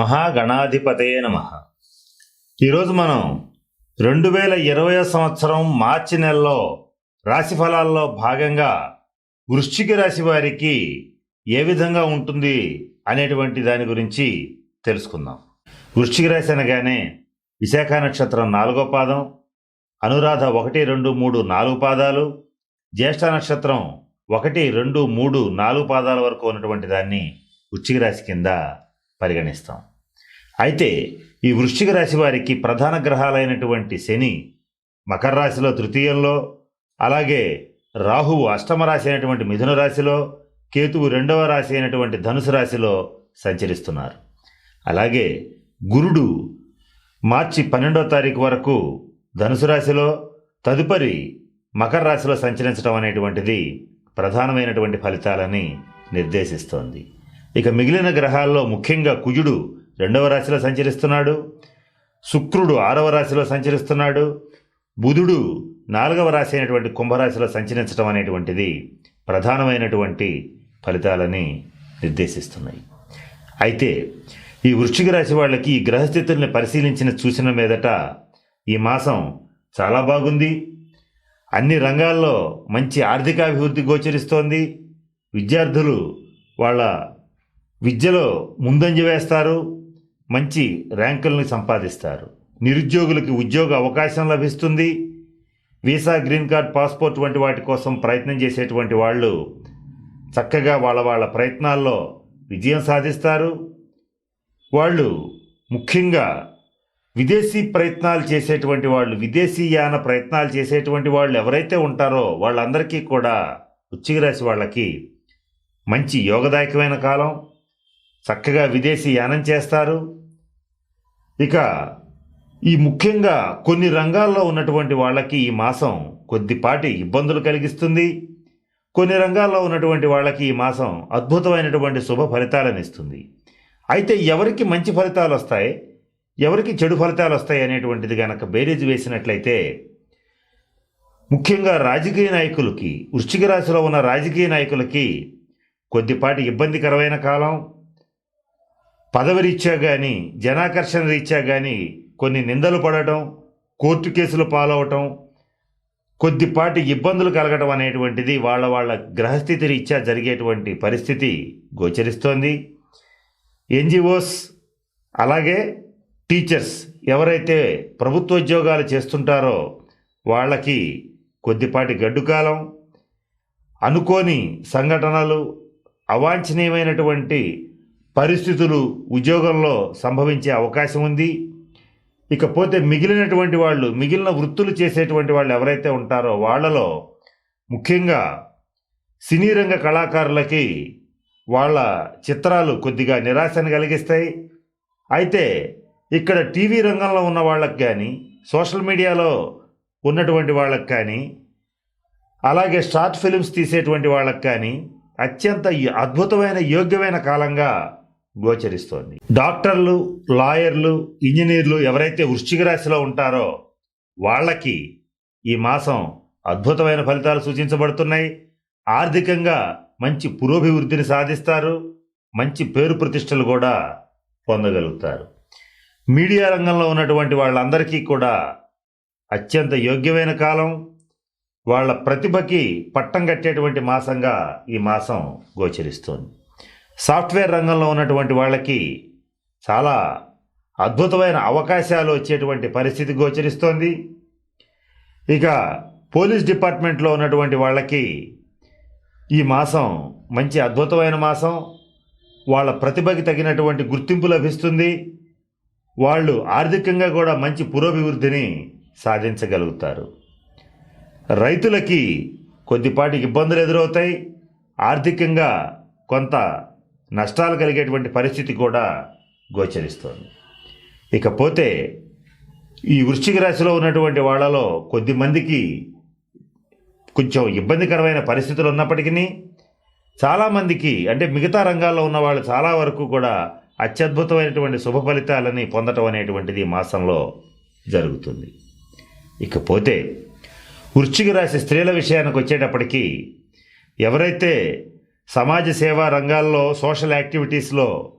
మహాగణాధిపతే నమ. ఈరోజు మనం రెండు వేల ఇరవై సంవత్సరం మార్చి నెలలో రాశి ఫలాల్లో భాగంగా వృశ్చిక రాశి వారికి ఏ విధంగా ఉంటుంది అనేటువంటి దాని గురించి తెలుసుకుందాం. వృశ్చిక రాశి అనగానే విశాఖ నక్షత్రం నాలుగో పాదం అనురాధ ఒకటి రెండు మూడు నాలుగు పాదాలు జ్యేష్ఠ నక్షత్రం ఒకటి రెండు మూడు నాలుగు పాదాల వరకు ఉన్నటువంటి దాన్ని వృశ్చిక రాశి కింద పరిగణిస్తాం. అయితే ఈ వృశ్చిక రాశి వారికి ప్రధాన గ్రహాలైనటువంటి శని మకర రాశిలో తృతీయంలో అలాగే రాహువు అష్టమ రాశి అయినటువంటి మిథున రాశిలో కేతువు రెండవ రాశి అయినటువంటి ధనుసు రాశిలో సంచరిస్తున్నారు. అలాగే గురుడు మార్చి పన్నెండవ తారీఖు వరకు ధనుసు రాశిలో తదుపరి మకర రాశిలో సంచరించడం అనేటువంటిది ప్రధానమైనటువంటి ఫలితాలని నిర్దేశిస్తోంది. ఇక మిగిలిన గ్రహాల్లో ముఖ్యంగా కుజుడు రెండవ రాశిలో సంచరిస్తున్నాడు. శుక్రుడు ఆరవ రాశిలో సంచరిస్తున్నాడు. బుధుడు నాలుగవ రాశి అయినటువంటి కుంభరాశిలో సంచరించడం అనేటువంటిది ప్రధానమైనటువంటి ఫలితాలని నిర్దేశిస్తున్నాయి. అయితే ఈ వృశ్చిక రాశి వాళ్ళకి ఈ గ్రహస్థితుల్ని పరిశీలించిన చూసిన మీదట ఈ మాసం చాలా బాగుంది. అన్ని రంగాల్లో మంచి ఆర్థికాభివృద్ధి గోచరిస్తోంది. విద్యార్థులు వాళ్ళ విద్యలో ముందంజ వేస్తారు. మంచి ర్యాంకుల్ని సంపాదిస్తారు. నిరుద్యోగులకి ఉద్యోగ అవకాశం లభిస్తుంది. వీసా గ్రీన్ కార్డ్ పాస్పోర్ట్ వంటి వాటి కోసం ప్రయత్నం చేసేటువంటి వాళ్ళు చక్కగా వాళ్ళ వాళ్ళ ప్రయత్నాల్లో విజయం సాధిస్తారు. వాళ్ళు ముఖ్యంగా విదేశీ ప్రయత్నాలు చేసేటువంటి వాళ్ళు విదేశీయాన ప్రయత్నాలు చేసేటువంటి వాళ్ళు ఎవరైతే ఉంటారో వాళ్ళందరికీ కూడా వృశ్చిక రాశి వాళ్ళకి మంచి యోగదాయకమైన కాలం. చక్కగా విదేశీ యానం చేస్తారు. ఇక ఈ ముఖ్యంగా కొన్ని రంగాల్లో ఉన్నటువంటి వాళ్ళకి ఈ మాసం కొద్దిపాటి ఇబ్బందులు కలిగిస్తుంది. కొన్ని రంగాల్లో ఉన్నటువంటి వాళ్ళకి ఈ మాసం అద్భుతమైనటువంటి శుభ ఫలితాలను ఇస్తుంది అయితే ఎవరికి మంచి ఫలితాలు వస్తాయి? ఎవరికి చెడు ఫలితాలు వస్తాయి అనేటువంటిది కనుక బేరేజ్ వేసినట్లయితే ముఖ్యంగా రాజకీయ నాయకులకి వృశ్చిక రాశిలో ఉన్న రాజకీయ నాయకులకి కొద్దిపాటి ఇబ్బందికరమైన కాలం. పదవి రీత్యా కానీ జనాకర్షణ రీత్యా కానీ కొన్ని నిందలు పడటం కోర్టు కేసులు పాలవటం కొద్దిపాటి ఇబ్బందులు కలగటం అనేటువంటిది వాళ్ళ వాళ్ళ గ్రహస్థితి రీత్యా జరిగేటువంటి పరిస్థితి గోచరిస్తోంది. ఎన్జిఓస్ అలాగే టీచర్స్ ఎవరైతే ప్రభుత్వ ఉద్యోగాలు చేస్తుంటారో వాళ్ళకి కొద్దిపాటి గడ్డుకాలం అనుకోని సంఘటనలు అవాంఛనీయమైనటువంటి పరిస్థితులు ఉద్యోగంలో సంభవించే అవకాశం ఉంది. ఇకపోతే మిగిలినటువంటి వాళ్ళు మిగిలిన వృత్తులు చేసేటువంటి వాళ్ళు ఎవరైతే ఉంటారో వాళ్ళలో ముఖ్యంగా సినీ రంగ కళాకారులకి వాళ్ళ చిత్రాలు కొద్దిగా నిరాశను కలిగిస్తాయి. అయితే ఇక్కడ టీవీ రంగంలో ఉన్న వాళ్ళకి కానీ సోషల్ మీడియాలో ఉన్నటువంటి వాళ్ళకి కానీ అలాగే షార్ట్ ఫిలిమ్స్ తీసేటువంటి వాళ్ళకి కానీ అత్యంత అద్భుతమైన యోగ్యమైన కాలంగా గోచరిస్తోంది. డాక్టర్లు లాయర్లు ఇంజనీర్లు ఎవరైతే వృశ్చిక రాశిలో ఉంటారో వాళ్ళకి ఈ మాసం అద్భుతమైన ఫలితాలు సూచించబడుతున్నాయి. ఆర్థికంగా మంచి పురోభివృద్ధిని సాధిస్తారు. మంచి పేరు ప్రతిష్టలు కూడా పొందగలుగుతారు. మీడియా రంగంలో ఉన్నటువంటి వాళ్ళందరికీ కూడా అత్యంత యోగ్యమైన కాలం. వాళ్ళ ప్రతిభకి పట్టం కట్టేటువంటి మాసంగా ఈ మాసం గోచరిస్తోంది. సాఫ్ట్వేర్ రంగంలో ఉన్నటువంటి వాళ్ళకి చాలా అద్భుతమైన అవకాశాలు వచ్చేటువంటి పరిస్థితి గోచరిస్తోంది. ఇక పోలీస్ డిపార్ట్మెంట్లో ఉన్నటువంటి వాళ్ళకి ఈ మాసం మంచి అద్భుతమైన మాసం. వాళ్ళ ప్రతిభకి తగినటువంటి గుర్తింపు లభిస్తుంది. వాళ్ళు ఆర్థికంగా కూడా మంచి పురోభివృద్ధిని సాధించగలుగుతారు. రైతులకి కొద్దిపాటి ఇబ్బందులు ఎదురవుతాయి. ఆర్థికంగా కొంత నష్టాలు కలిగేటువంటి పరిస్థితి కూడా గోచరిస్తోంది. ఇకపోతే ఈ వృశ్చిక రాశిలో ఉన్నటువంటి వాళ్ళలో కొద్ది మందికి కొంచెం ఇబ్బందికరమైన పరిస్థితులు ఉన్నప్పటికీ చాలామందికి అంటే మిగతా రంగాల్లో ఉన్న వాళ్ళు చాలా వరకు కూడా అత్యద్భుతమైనటువంటి శుభ ఫలితాలని పొందటం అనేటువంటిది మాసంలో జరుగుతుంది. ఇకపోతే వృశ్చిక రాశి స్త్రీల విషయానికి వచ్చేటప్పటికీ ఎవరైతే సమాజ సేవా రంగాల్లో సోషల్ యాక్టివిటీస్లో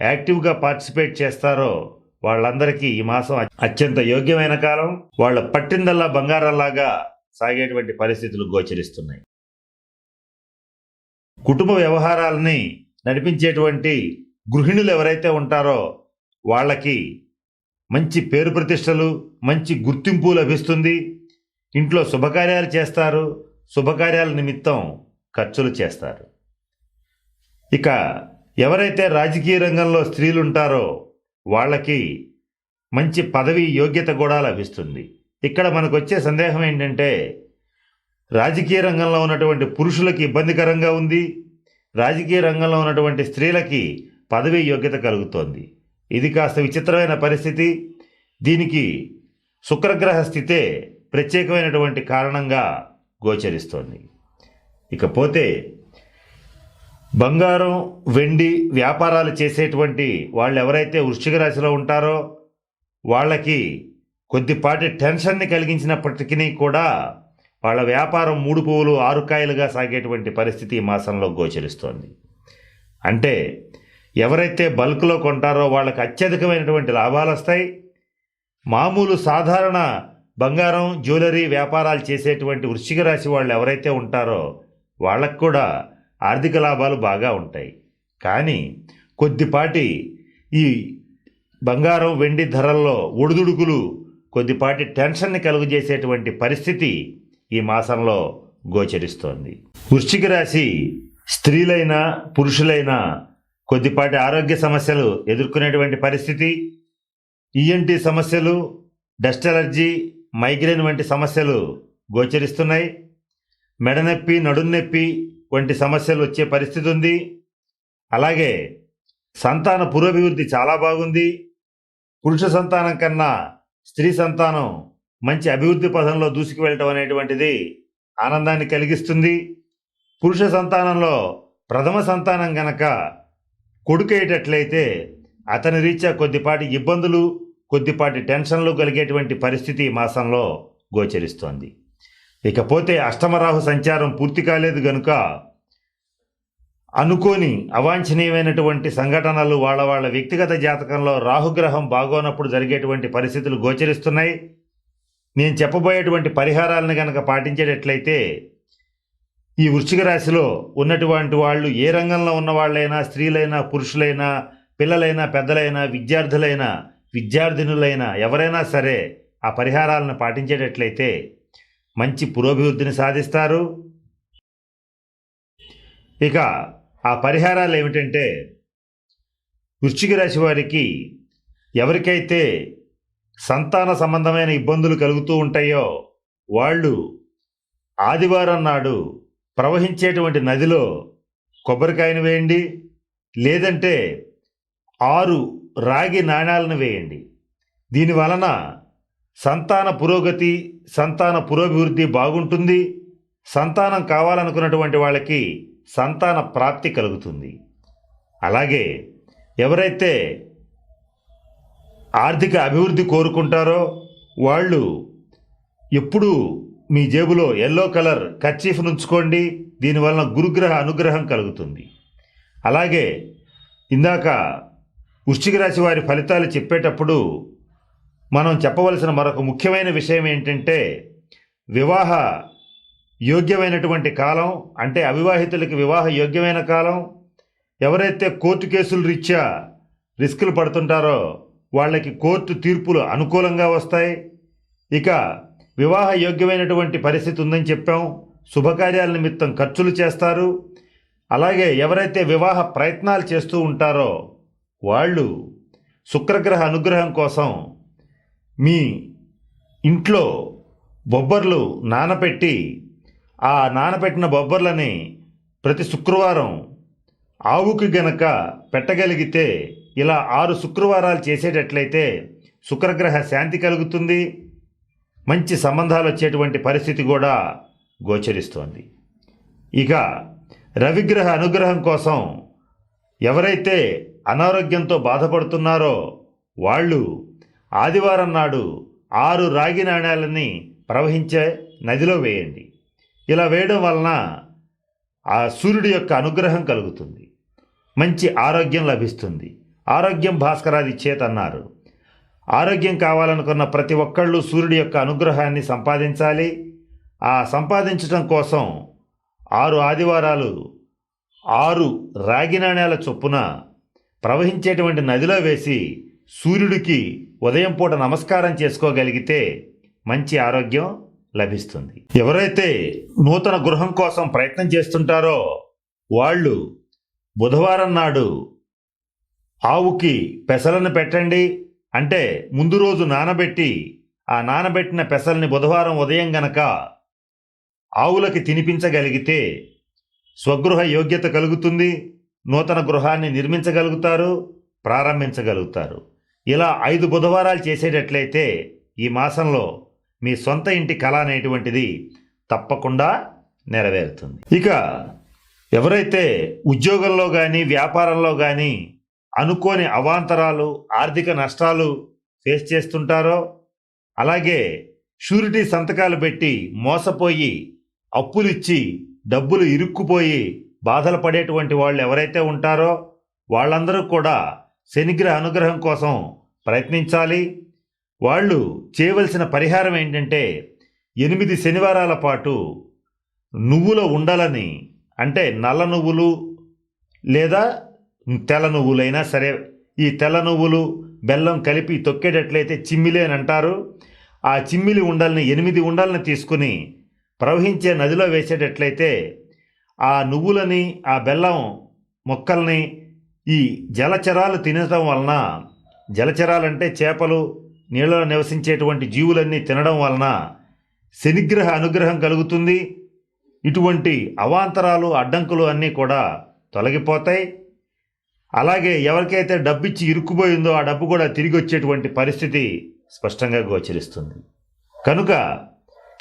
యాక్టివ్గా పార్టిసిపేట్ చేస్తారో వాళ్ళందరికీ ఈ మాసం అత్యంత యోగ్యమైన కాలం. వాళ్ళ పట్టిందల్లా బంగారంలాగా సాగేటువంటి పరిస్థితులు గోచరిస్తున్నాయి. కుటుంబ వ్యవహారాలని నడిపించేటువంటి గృహిణులు ఎవరైతే ఉంటారో వాళ్ళకి మంచి పేరు ప్రతిష్టలు మంచి గుర్తింపు లభిస్తుంది. ఇంట్లో శుభకార్యాలు చేస్తారు. శుభకార్యాల నిమిత్తం ఖర్చులు చేస్తారు. ఇక ఎవరైతే రాజకీయ రంగంలో స్త్రీలు ఉంటారో వాళ్ళకి మంచి పదవి యోగ్యత కూడా లభిస్తుంది. ఇక్కడ మనకు వచ్చే సందేహం ఏంటంటే రాజకీయ రంగంలో ఉన్నటువంటి పురుషులకి ఇబ్బందికరంగా ఉంది. రాజకీయ రంగంలో ఉన్నటువంటి స్త్రీలకి పదవి యోగ్యత కలుగుతోంది. ఇది కాస్త విచిత్రమైన పరిస్థితి. దీనికి శుక్రగ్రహ స్థితే ప్రత్యేకమైనటువంటి కారణంగా గోచరిస్తోంది. ఇకపోతే బంగారం వెండి వ్యాపారాలు చేసేటువంటి వాళ్ళు ఎవరైతే వృశ్చిక రాశిలో ఉంటారో వాళ్ళకి కొద్దిపాటి టెన్షన్ని కలిగించినప్పటికీ కూడా వాళ్ళ వ్యాపారం మూడు పువ్వులు ఆరుకాయలుగా సాగేటువంటి పరిస్థితి ఈ మాసంలో గోచరిస్తోంది. అంటే ఎవరైతే బల్క్లో కొంటారో వాళ్ళకి అత్యధికమైనటువంటి లాభాలు వస్తాయి. మామూలు సాధారణ బంగారం జ్యువెలరీ వ్యాపారాలు చేసేటువంటి వృశ్చిక రాశి వాళ్ళు ఎవరైతే ఉంటారో వాళ్ళకు కూడా ఆర్థిక లాభాలు బాగా ఉంటాయి. కానీ కొద్దిపాటి ఈ బంగారం వెండి ధరల్లో ఒడిదుడుకులు కొద్దిపాటి టెన్షన్ని కలుగజేసేటువంటి పరిస్థితి ఈ మాసంలో గోచరిస్తోంది. వృశ్చిక రాశి స్త్రీలైనా పురుషులైనా కొద్దిపాటి ఆరోగ్య సమస్యలు ఎదుర్కొనేటువంటి పరిస్థితి. ఈఎన్టీ సమస్యలు డస్ట్ ఎలర్జీ మైగ్రేన్ వంటి సమస్యలు గోచరిస్తున్నాయి. మెడనొప్పి నడున్నొప్పి వంటి సమస్యలు వచ్చే పరిస్థితి ఉంది. అలాగే సంతాన పురోభివృద్ధి చాలా బాగుంది. పురుష సంతానం కన్నా స్త్రీ సంతానం మంచి అభివృద్ధి పథంలో దూసుకు వెళ్ళటం అనేటువంటిది ఆనందాన్ని కలిగిస్తుంది. పురుష సంతానంలో ప్రథమ సంతానం గనక కొడుకేటట్లయితే అతని రీత్యా కొద్దిపాటి ఇబ్బందులు కొద్దిపాటి టెన్షన్లు కలిగేటువంటి పరిస్థితి ఈ మాసంలో గోచరిస్తోంది. ఇకపోతే అష్టమరాహు సంచారం పూర్తి కాలేదు గనుక అనుకోని అవాంఛనీయమైనటువంటి సంఘటనలు వాళ్ళ వాళ్ళ వ్యక్తిగత జాతకంలో రాహుగ్రహం బాగోనప్పుడు జరిగేటువంటి పరిస్థితులు గోచరిస్తున్నాయి. నేను చెప్పబోయేటువంటి పరిహారాలను కనుక పాటించేటట్లయితే ఈ వృశ్చిక రాశిలో ఉన్నటువంటి వాళ్ళు ఏ రంగంలో ఉన్న వాళ్ళైనా స్త్రీలైనా పురుషులైనా పిల్లలైనా పెద్దలైనా విద్యార్థులైనా విద్యార్థినులైనా ఎవరైనా సరే ఆ పరిహారాలను పాటించేటట్లయితే మంచి పురోభివృద్ధిని సాధిస్తారు. ఇక ఆ పరిహారాలు ఏమిటంటే వృశ్చిక రాశి వారికి ఎవరికైతే సంతాన సంబంధమైన ఇబ్బందులు కలుగుతూ ఉంటాయో వాళ్ళు ఆదివారం నాడు ప్రవహించేటువంటి నదిలో కొబ్బరికాయను వేయండి లేదంటే ఆరు రాగి నాణాలను వేయండి. దీని వలన సంతాన పురోగతి సంతాన పురోభివృద్ధి బాగుంటుంది. సంతానం కావాలనుకున్నటువంటి వాళ్ళకి సంతాన ప్రాప్తి కలుగుతుంది. అలాగే ఎవరైతే ఆర్థిక అభివృద్ధి కోరుకుంటారో వాళ్ళు ఎప్పుడూ మీ జేబులో ఎల్లో కలర్ కర్చీఫ్ ఉంచుకోండి దీనివలన గురుగ్రహ అనుగ్రహం కలుగుతుంది. అలాగే ఇందాక వృశ్చిక రాశి వారి ఫలితాలు చెప్పేటప్పుడు మనం చెప్పవలసిన మరొక ముఖ్యమైన విషయం ఏంటంటే వివాహ యోగ్యమైనటువంటి కాలం అంటే అవివాహితులకి వివాహ యోగ్యమైన కాలం ఎవరైతే కోర్టు కేసులు రీత్యా రిస్కులు పడుతుంటారో వాళ్ళకి కోర్టు తీర్పులు అనుకూలంగా వస్తాయి. ఇక వివాహ యోగ్యమైనటువంటి పరిస్థితి ఉందని చెప్పాం శుభకార్యాల నిమిత్తం ఖర్చులు చేస్తారు. అలాగే ఎవరైతే వివాహ ప్రయత్నాలు చేస్తూ ఉంటారో వాళ్ళు శుక్రగ్రహ అనుగ్రహం కోసం మీ ఇంట్లో బొబ్బర్లు నానపెట్టి ఆ నానపెట్టిన బొబ్బర్లని ప్రతి శుక్రవారం ఆవుకి గనక పెట్టగలిగితే ఇలా ఆరు శుక్రవారాలు చేసేటట్లయితే శుక్రగ్రహ శాంతి కలుగుతుంది. మంచి సంబంధాలు వచ్చేటువంటి పరిస్థితి కూడా గోచరిస్తోంది. ఇక రవిగ్రహ అనుగ్రహం కోసం ఎవరైతే అనారోగ్యంతో బాధపడుతున్నారో వాళ్ళు ఆదివారం నాడు ఆరు రాగి నాణ్యాలని ప్రవహించే నదిలో వేయండి. ఇలా వేయడం వలన ఆ సూర్యుడి యొక్క అనుగ్రహం కలుగుతుంది. మంచి ఆరోగ్యం లభిస్తుంది. ఆరోగ్యం భాస్కరాది చేతన్నారు ఆరోగ్యం కావాలనుకున్న ప్రతి ఒక్కళ్ళు సూర్యుడి యొక్క అనుగ్రహాన్ని సంపాదించాలి. ఆ సంపాదించడం కోసం ఆరు ఆదివారాలు ఆరు రాగి నాణేల చొప్పున ప్రవహించేటువంటి నదిలో వేసి సూర్యుడికి ఉదయం పూట నమస్కారం చేసుకోగలిగితే మంచి ఆరోగ్యం లభిస్తుంది. ఎవరైతే నూతన గృహం కోసం ప్రయత్నం చేస్తుంటారో వాళ్ళు బుధవారం నాడు ఆవుకి పెసలను పెట్టండి. అంటే ముందు రోజు నానబెట్టి ఆ నానబెట్టిన పెసల్ని బుధవారం ఉదయం గనక ఆవులకి తినిపించగలిగితే స్వగృహ యోగ్యత కలుగుతుంది నూతన గృహాన్ని నిర్మించగలుగుతారు ప్రారంభించగలుగుతారు. ఇలా ఐదు బుధవారాలు చేసేటట్లయితే ఈ మాసంలో మీ సొంత ఇంటి కళ అనేటువంటిది తప్పకుండా నెరవేరుతుంది. ఇక ఎవరైతే ఉద్యోగంలో కానీ వ్యాపారంలో కానీ అనుకోని అవాంతరాలు ఆర్థిక నష్టాలు ఫేస్ చేస్తుంటారో అలాగే షూరిటీ సంతకాలు పెట్టి మోసపోయి అప్పులిచ్చి డబ్బులు ఇరుక్కుపోయి బాధలు పడేటువంటి వాళ్ళు ఎవరైతే ఉంటారో వాళ్ళందరూ కూడా శనిగ్రహ అనుగ్రహం కోసం ప్రయత్నించాలి. వాళ్ళు చేయవలసిన పరిహారం ఏంటంటే ఎనిమిది శనివారాల పాటు నువ్వుల ఉండలని అంటే నల్ల నువ్వులు లేదా తెల్ల నువ్వులైనా సరే ఈ తెల్ల నువ్వులు బెల్లం కలిపి తొక్కేటట్లయితే చిమ్మిలి అని అంటారు. ఆ చిమ్మిలి ఉండల్ని ఎనిమిది ఉండల్ని తీసుకుని ప్రవహించే నదిలో వేసేటట్లయితే ఆ నువ్వులని ఆ బెల్లం మొక్కల్ని ఈ జలచరాలు తినటం వలన జలచరాలంటే చేపలు నీళ్ళలో నివసించేటువంటి జీవులన్నీ తినడం వలన శనిగ్రహ అనుగ్రహం కలుగుతుంది. ఇటువంటి అవాంతరాలు అడ్డంకులు అన్నీ కూడా తొలగిపోతాయి. అలాగే ఎవరికైతే డబ్బు ఇచ్చి ఇరుక్కుపోయిందో ఆ డబ్బు కూడా తిరిగి వచ్చేటువంటి పరిస్థితి స్పష్టంగా గోచరిస్తుంది. కనుక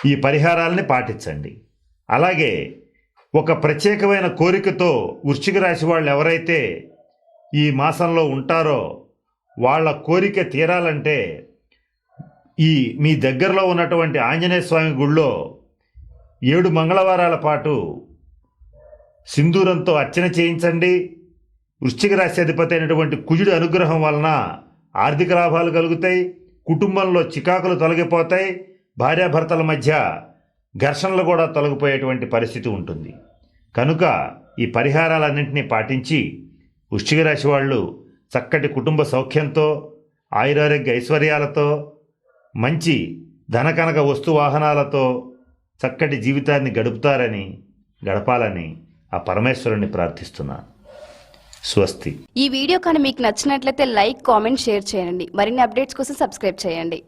ఈ పరిహారాలని పాటించండి. అలాగే ఒక ప్రత్యేకమైన కోరికతో వృశ్చిక రాశి వాళ్ళు ఎవరైతే ఈ మాసంలో ఉంటారో వాళ్ళ కోరిక తీరాలంటే ఈ మీ దగ్గరలో ఉన్నటువంటి ఆంజనేయ స్వామి గుళ్ళో ఏడు మంగళవారాల పాటు సింధూరంతో అర్చన చేయించండి. వృశ్చిక రాశి అధిపతి అయినటువంటి కుజుడి అనుగ్రహం వలన ఆర్థిక లాభాలు కలుగుతాయి. కుటుంబంలో చికాకులు తొలగిపోతాయి. భార్యాభర్తల మధ్య ఘర్షణలు కూడా తొలగిపోయేటువంటి పరిస్థితి ఉంటుంది. కనుక ఈ పరిహారాలన్నింటినీ పాటించి వృశ్చిక రాశి వాళ్ళు చక్కటి కుటుంబ సౌఖ్యంతో ఆయురారోగ్య ఐశ్వర్యాలతో మంచి ధనకనక వస్తు వాహనాలతో చక్కటి జీవితాన్ని గడుపుతారని గడపాలని ఆ పరమేశ్వరుని ప్రార్థిస్తున్నాను స్వస్తి. ఈ వీడియో కానీ మీకు నచ్చినట్లయితే లైక్ కామెంట్ షేర్ చేయండి. మరిన్ని అప్డేట్స్ కోసం సబ్స్క్రైబ్ చేయండి.